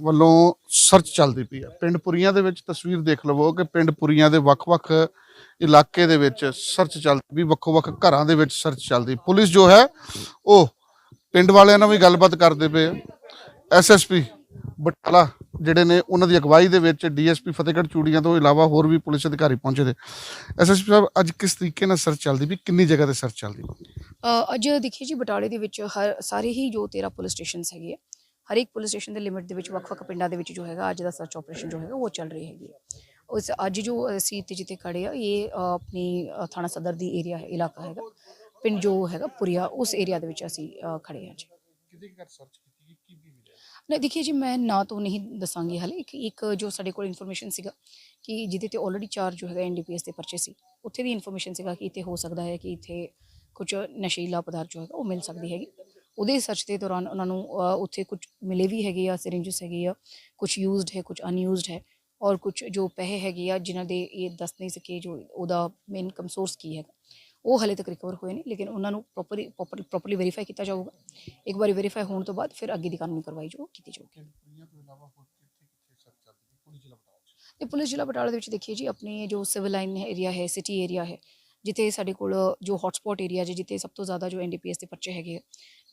ਵੱਲੋਂ ਸਰਚ ਚੱਲਦੀ ਪਈ ਹੈ ਪਿੰਡ ਪੁਰੀਆਂ ਦੇ ਵਿੱਚ ਤਸਵੀਰ ਦੇਖ ਲਵੋ ਕਿ ਪਿੰਡ ਪੁਰੀਆਂ ਦੇ ਵੱਖ-ਵੱਖ ਇਲਾਕੇ ਦੇ ਵਿੱਚ ਸਰਚ ਚੱਲਦੀ ਵੀ ਵੱਖੋ-ਵੱਖ ਘਰਾਂ ਦੇ ਵਿੱਚ ਸਰਚ ਚੱਲਦੀ। ਪੁਲਿਸ ਜੋ ਹੈ, ਉਹ ਪਿੰਡ ਵਾਲਿਆਂ ਨਾਲ ਵੀ ਗੱਲਬਾਤ ਕਰਦੇ ਪਏ ਐਸਐਸਪੀ ਬਟਾਲਾ ਜਿਹੜੇ ਨੇ, ਉਹਨਾਂ ਦੀ ਅਗਵਾਈ ਦੇ ਵਿੱਚ ਡੀਐਸਪੀ ਫਤਿਹਗੜ੍ਹ ਚੂੜੀਆਂ ਤੋਂ ਇਲਾਵਾ ਹੋਰ ਵੀ ਪੁਲਿਸ ਅਧਿਕਾਰੀ ਪਹੁੰਚੇ ਨੇ। ਐਸਐਸਪੀ ਸਾਹਿਬ, ਅੱਜ ਕਿਸ ਤਰੀਕੇ ਨਾਲ ਸਰਚ ਚੱਲਦੀ ਵੀ ਕਿੰਨੀ ਜਗ੍ਹਾ ਤੇ ਸਰਚ ਚੱਲਦੀ ਅੱਜ ਦੇਖੀਏ ਜੀ, ਬਟਾਲੇ ਦੇ ਵਿੱਚ ਹਰ ਸਾਰੇ ਹੀ ਜੋ 13 ਪੁਲਿਸ ਸਟੇਸ਼ਨਸ ਹੈਗੇ ਆ ਹਰ ਇੱਕ ਪੁਲਿਸ ਸਟੇਸ਼ਨ ਦੇ ਲਿਮਿਟ ਦੇ ਵਿੱਚ ਵੱਖ-ਵੱਖ ਪਿੰਡਾਂ ਦੇ ਵਿੱਚ ਜੋ ਹੈਗਾ ਅੱਜ ਦਾ ਸਰਚ ਆਪਰੇਸ਼ਨ ਜੋ ਹੈਗਾ ਉਹ ਚੱਲ ਰਹੀ ਹੈਗੀ ਉਸ ਅੱਜ ਜੋ ਅਸੀਂ ਤੇ ਜਿੱਥੇ ਖੜੇ ਆ ਇਹ ਆਪਣੀ ਥਾਣਾ ਸਦਰ ਦੀ ਏਰੀਆ ਹੈ ਇਲਾਕਾ ਹੈਗਾ। ਪਿੰਡ ਜੋ ਹੈਗਾ ਪੁਰੀਆ ਉਸ ਏਰੀਆ ਦੇ ਵਿੱਚ ਅਸੀਂ ਖੜੇ ਹਾਂ ਜੀ। ਨਹੀਂ ਦੇਖੀਏ ਜੀ ਮੈਂ ਨਾ ਤੋਂ ਨਹੀਂ ਦੱਸਾਂਗੀ ਹਾਲੇ। ਇੱਕ ਇੱਕ ਜੋ ਸਾਡੇ ਕੋਲ ਇਨਫੋਰਮੇਸ਼ਨ ਸੀਗਾ ਕਿ ਜਿਹਦੇ ਤੇ ਆਲਰੇਡੀ ਚਾਰ ਜੋ ਹੈਗਾ ਐਨਡੀਪੀਐਸ ਦੇ ਪਰਚੇ ਸੀ ਉੱਥੇ ਦੀ ਇਨਫੋਰਮੇਸ਼ਨ ਸੀਗਾ ਕਿ ਇੱਥੇ ਹੋ ਸਕਦਾ ਹੈ ਕਿ ਇੱਥੇ ਕੁਝ ਨਸ਼ੀਲਾ ਪਦਾਰਥ ਜੋ ਹੈਗਾ ਉਹ ਮਿਲ ਸਕਦੀ ਹੈਗੀ। ਉਹਦੇ ਸਰਚ ਦੇ ਦੌਰਾਨ ਉਹਨਾਂ ਨੂੰ ਉੱਥੇ ਕੁਝ ਮਿਲੇ ਵੀ ਹੈਗੇ ਆ ਸਿਰਿੰਜਸ ਹੈਗੇ ਆ ਕੁਝ ਯੂਜ਼ਡ ਹੈ ਕੁਝ ਅਨਯੂਜ਼ਡ ਹੈ ਔਰ ਕੁਝ ਜੋ ਪੈਸੇ ਹੈਗੇ ਆ ਜਿਨ੍ਹਾਂ ਦੇ ਇਹ ਦੱਸ ਨਹੀਂ ਸਕੇ ਜੋ ਉਹਦਾ ਮੇਨ ਇਨਕਮ ਸੋਰਸ ਕੀ ਹੈਗਾ। ਉਹ ਹਲੇ ਤੱਕ ਰਿਕਵਰ ਹੋਏ ਨੇ ਲੇਕਿਨ ਉਹਨਾਂ ਨੂੰ ਪ੍ਰੋਪਰਲੀ ਪ੍ਰੋਪਰਲੀ ਵੈਰੀਫਾਈ ਕੀਤਾ ਜਾਊਗਾ। ਇੱਕ ਵਾਰੀ ਵੈਰੀਫਾਈ ਹੋਣ ਤੋਂ ਬਾਅਦ ਫਿਰ ਅੱਗੇ ਦੀ ਕਾਨੂੰਨੀ ਕਾਰਵਾਈ ਜੋ ਕੀਤੀ ਜਾਊਗੀ। ਤੇ ਪੁਲਿਸ ਜ਼ਿਲ੍ਹਾ ਬਟਾਲਾ ਦੇ ਵਿੱਚ ਦੇਖੀਏ ਜੀ ਆਪਣੇ ਜੋ ਸਿਵਲ ਲਾਈਨ ਏਰੀਆ ਹੈ ਸਿਟੀ ਏਰੀਆ ਹੈ ਜਿੱਥੇ ਸਾਡੇ ਕੋਲ ਜੋ ਹੌਟਸਪੌਟ ਏਰੀਆ ਹੈ ਜਿੱਥੇ ਸਭ ਤੋਂ ਜ਼ਿਆਦਾ ਜੋ ਐਨਡੀਪੀਐਸ ਦੇ ਪਰਚੇ ਹੈਗੇ ਆ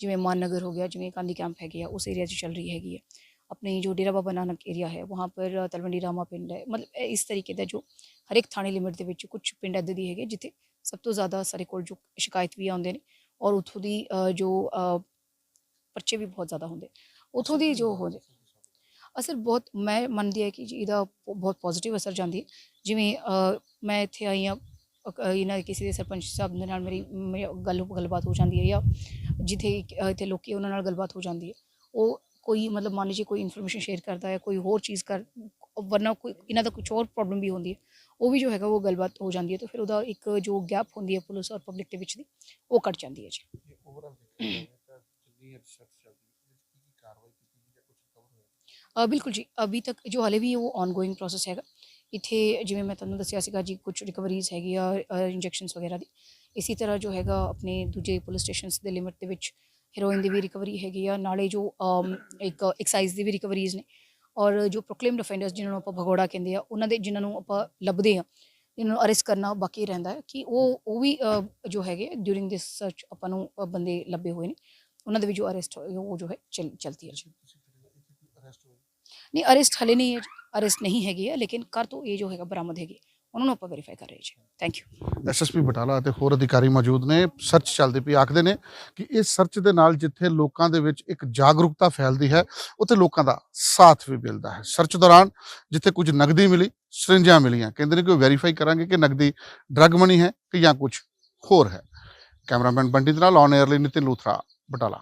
ਜਿਵੇਂ ਮਾਨ ਨਗਰ ਹੋ ਗਿਆ ਜਿਵੇਂ ਕਾਂਦੀ ਕੈਂਪ ਹੈਗੇ ਆ ਉਸ ਏਰੀਆ 'ਚ ਚੱਲ ਰਹੀ ਹੈਗੀ ਹੈ अपने जो डेरा बाबा नानक एरिया है वहाँ पर तलवंडी रामा ਪਿੰਡ ਹੈ ਮਤਲਬ ਇਹ ਇਸ ਤਰੀਕੇ ਦਾ ਜੋ ਹਰ ਇੱਕ ਥਾਣੇ ਲਿਮਿਟ ਦੇ ਵਿੱਚ ਕੁਝ ਪਿੰਡ ਇੱਦਾਂ ਦੀ ਹੈਗੇ ਜਿੱਥੇ ਸਭ ਤੋਂ ਜ਼ਿਆਦਾ ਸਾਡੇ ਕੋਲ ਜੋ ਸ਼ਿਕਾਇਤ ਵੀ ਆਉਂਦੇ ਨੇ ਔਰ ਉਥੋਂ ਦੀ ਅ, ਜੋ ਅ, ਪਰਚੇ ਵੀ ਬਹੁਤ ਜ਼ਿਆਦਾ ਹੁੰਦੇ ਉਥੋਂ ਦੀ ਜੋ ਹੋ ਅਸਰ ਬਹੁਤ ਮੈਂ ਮੰਨਦੀ ਹਾਂ ਕਿ ਜੀ ਇਹਦਾ ਪ- ਬਹੁਤ ਪੋਜ਼ਿਟਿਵ ਅਸਰ ਜਾਂਦੀ ਹੈ ਜਿਵੇਂ ਅ, ਮੈਂ ਇੱਥੇ ਆਈ ਹਾਂ ਅ, ਇਹਨਾਂ ਕਿਸੇ ਦੇ ਸਰਪੰਚ ਸਾਹਿਬ ਦੇ ਨਾਲ ਮੇਰੀ ਮੇਰੀ ਗੱਲ ਗੱਲਬਾਤ ਹੋ ਜਾਂਦੀ ਹੈ ਜਾਂ ਜਿੱਥੇ ਇੱਥੇ ਲੋਕੀ ਉਹਨਾਂ ਨਾਲ ਗੱਲਬਾਤ ਹੋ ਜਾਂਦੀ ਹੈ। ਉਹ ਕੋਈ ਮਤਲਬ ਮੰਨ ਲੀजिए ਕੋਈ ਇਨਫੋਰਮੇਸ਼ਨ ਸ਼ੇਅਰ ਕਰਦਾ ਹੈ ਕੋਈ ਹੋਰ ਚੀਜ਼ ਕਰ ਵਰਨਾ ਕੋਈ ਇਹਨਾਂ ਦਾ ਕੁਝ ਹੋਰ ਪ੍ਰੋਬਲਮ ਵੀ ਹੁੰਦੀ ਹੈ। ਉਹ ਵੀ ਜੋ ਹੈਗਾ ਉਹ ਗੱਲਬਾਤ ਹੋ ਜਾਂਦੀ ਹੈ ਤਾਂ ਫਿਰ ਉਹਦਾ ਇੱਕ ਜੋ ਗੈਪ ਹੁੰਦੀ ਹੈ ਪੁਲਿਸ ਔਰ ਪਬਲਿਕ ਦੇ ਵਿੱਚ ਦੀ ਉਹ ਕੱਟ ਜਾਂਦੀ ਹੈ ਜੀ। ਬਿਲਕੁਲ ਜੀ ਅਭੀ ਤੱਕ ਜੋ ਹਲੇ ਵੀ ਉਹ ਆਨਗੋਇੰਗ ਪ੍ਰੋਸੈਸ ਹੈਗਾ ਇੱਥੇ ਜਿਵੇਂ ਮੈਂ ਤੁਹਾਨੂੰ ਦੱਸਿਆ ਸੀਗਾ ਜੀ ਕੁਝ ਰਿਕਵਰੀਜ਼ ਹੈਗੀ ਆ ਇੰਜੈਕਸ਼ਨਸ ਵਗੈਰਾ ਦੀ। ਇਸੇ ਤਰ੍ਹਾਂ ਜੋ ਹੈਗਾ ਆਪਣੇ ਦੂਜੇ ਪੁਲਿਸ ਸਟੇਸ਼ਨਸ ਦੇ ਲਿਮਿਟ ਦੇ ਵਿੱਚ ਹੈਰੋਇਨ ਦੀ ਵੀ ਰਿਕਵਰੀ ਹੈਗੀ ਆ ਨਾਲੇ ਜੋ ਇੱਕ ਐਕਸਾਈਜ਼ ਦੀ ਵੀ ਰਿਕਵਰੀਜ਼ ਨੇ। ਔਰ ਜੋ ਪ੍ਰੋਕਲੇਮਡ ਅਫੈਂਡਰਸ ਜਿਨ੍ਹਾਂ ਨੂੰ ਆਪਾਂ ਭਗੌੜਾ ਕਹਿੰਦੇ ਆ ਉਹਨਾਂ ਦੇ ਜਿਨ੍ਹਾਂ ਨੂੰ ਆਪਾਂ ਲੱਭਦੇ ਆ ਇਹਨਾਂ ਨੂੰ ਅਰੈਸਟ ਕਰਨਾ ਬਾਕੀ ਰਹਿੰਦਾ ਹੈ ਕਿ ਉਹ ਉਹ ਵੀ ਜੋ ਹੈਗੇ ਡਿਊਰਿੰਗ ਦਿਸ ਸਰਚ ਆਪਾਂ ਨੂੰ ਬੰਦੇ ਲੱਭੇ ਹੋਏ ਨੇ। ਉਹਨਾਂ ਦੇ ਵੀ ਜੋ ਅਰੈਸਟ ਉਹ ਜੋ ਹੈ ਚੱਲ ਚਲਤੀ ਹੈ ਜੀ। ਨਹੀਂ ਅਰੈਸਟ ਹਲੇ ਨਹੀਂ ਹੈ ਅਰੈਸਟ ਨਹੀਂ ਹੈਗੀ ਹੈ ਲੇਕਿਨ ਕਰ ਤੋਂ ਇਹ ਜੋ ਹੈਗਾ ਬਰਾਮਦ ਹੈਗੀ ਉਹਨਾਂ ਨੂੰ ਆਪਾਂ ਵੈਰੀਫਾਈ ਕਰ ਰਹੇ ਜੀ ਥੈਂਕ ਯੂ ਐਸਐਸਪੀ ਬਟਾਲਾ ਅਤੇ ਹੋਰ ਅਧਿਕਾਰੀ ਮੌਜੂਦ ਨੇ ਸਰਚ ਚੱਲਦੀ ਪਈ ਆਖਦੇ ਨੇ ਕਿ ਇਸ ਸਰਚ ਦੇ ਨਾਲ ਜਿੱਥੇ ਲੋਕਾਂ ਦੇ ਵਿੱਚ ਇੱਕ ਜਾਗਰੂਕਤਾ ਫੈਲਦੀ ਹੈ ਉੱਥੇ ਲੋਕਾਂ ਦਾ ਸਾਥ ਵੀ ਮਿਲਦਾ ਹੈ ਸਰਚ ਦੌਰਾਨ ਜਿੱਥੇ ਕੁਝ ਨਗਦੀ ਮਿਲੀ ਸਰਿੰਜਾਂ ਮਿਲੀਆਂ ਕਹਿੰਦੇ ਨੇ ਕਿ ਉਹ ਵੈਰੀਫਾਈ ਕਰਾਂਗੇ ਕਿ ਨਗਦੀ ਡਰਗ ਮਨੀ ਹੈ ਕਿ ਜਾਂ ਕੁਝ ਹੋਰ ਹੈ ਕੈਮਰਾਮੈਨ ਬੰਡੀ ਦੇ ਨਾਲ ਔਨ 에ਅਰ ਲਈ ਨਿਤਿਨ ਲੂਥਰਾ ਬਟਾਲਾ